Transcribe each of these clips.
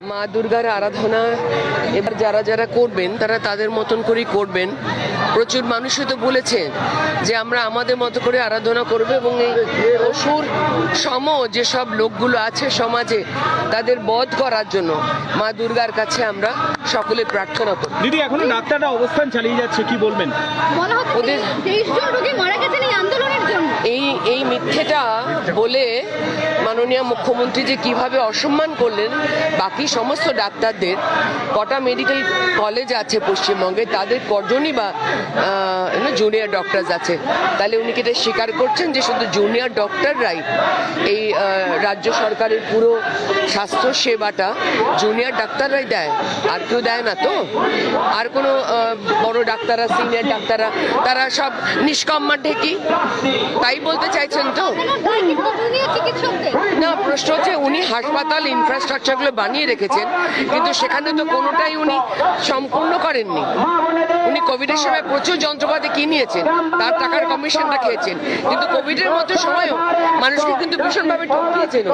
মা দুর্গার আরাধনা এবার যারা যারা করবেন তারা তাদের মতন করেই করবেন। প্রচুর মানুষই তো বলেছেন যে আমরা আমাদের মতো করে আরাধনা করব এবং এই অসুর সম যেসব লোকগুলো আছে সমাজে তাদের বধ করার জন্য মা দুর্গার কাছে আমরা সকলে প্রার্থনা করি। দিদি এখনও ডাক্তাররা অবস্থান চালিয়ে যাচ্ছে কি বলবেন? ওদের- তেইশ জন রোগী মারা গেছেন এই আন্দোলনের জন্য। এই এই মিথ্যেটা বলে মাননীয় মুখ্যমন্ত্রী যে কীভাবে অসম্মান করলেন, বাকি সমস্ত ডাক্তারদের, কটা মেডিকেল কলেজ আছে পশ্চিমবঙ্গে, তাদের কজনই বা জুনিয়র ডক্টরস আছে। তাহলে উনি কি এটা স্বীকার করছেন যে শুধু জুনিয়র ডক্টররাই এই রাজ্য সরকারের পুরো স্বাস্থ্য সেবাটা জুনিয়র ডাক্তাররাই দেয়? আর কেউ দেয় না তো? আর কোনো বড় ডাক্তাররা সিনিয়র ডাক্তাররা তারা সব নিষ্কম্মা ঢেকি? তাই বলতে চাইছেন তো? না প্রশ্ন হচ্ছে উনি হাসপাতাল ইনফ্রাস্ট্রাকচারগুলো বানিয়ে রেখেছেন কিন্তু সেখানে তো কোনোটাই উনি সম্পূর্ণ করেননি। উনি কোভিডের সময় প্রচুর যন্ত্রপাতি কিনিয়েছেন তার টাকার কমিশনটা খেয়েছেন কিন্তু কোভিডের মতো সময়ও মানুষকে কিন্তু ভীষণভাবে ঠকিয়েছেন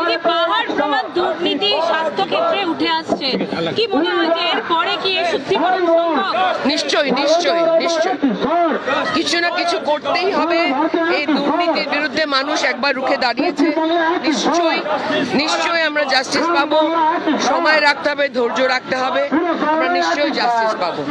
উনি। পাহাড় প্রমাণ দুর্নীতি স্বাস্থ্য ক্ষেত্রে উঠে আসছে। কি মনে হয় যে এরপরে কি এর শুদ্ধিকরণ সম্ভব? নিশ্চয়ই নিশ্চয়ই নিশ্চয়ই। কিছু না কিছু করতেই হবে এই বিরুদ্ধে মানুষ একবার রুখে দাঁড়িয়েছে, নিশ্চয়ই নিশ্চয়ই আমরা জাস্টিস পাবো। সময় রাখতে হবে, ধৈর্য রাখতে হবে, আমরা নিশ্চয়ই জাস্টিস পাবো।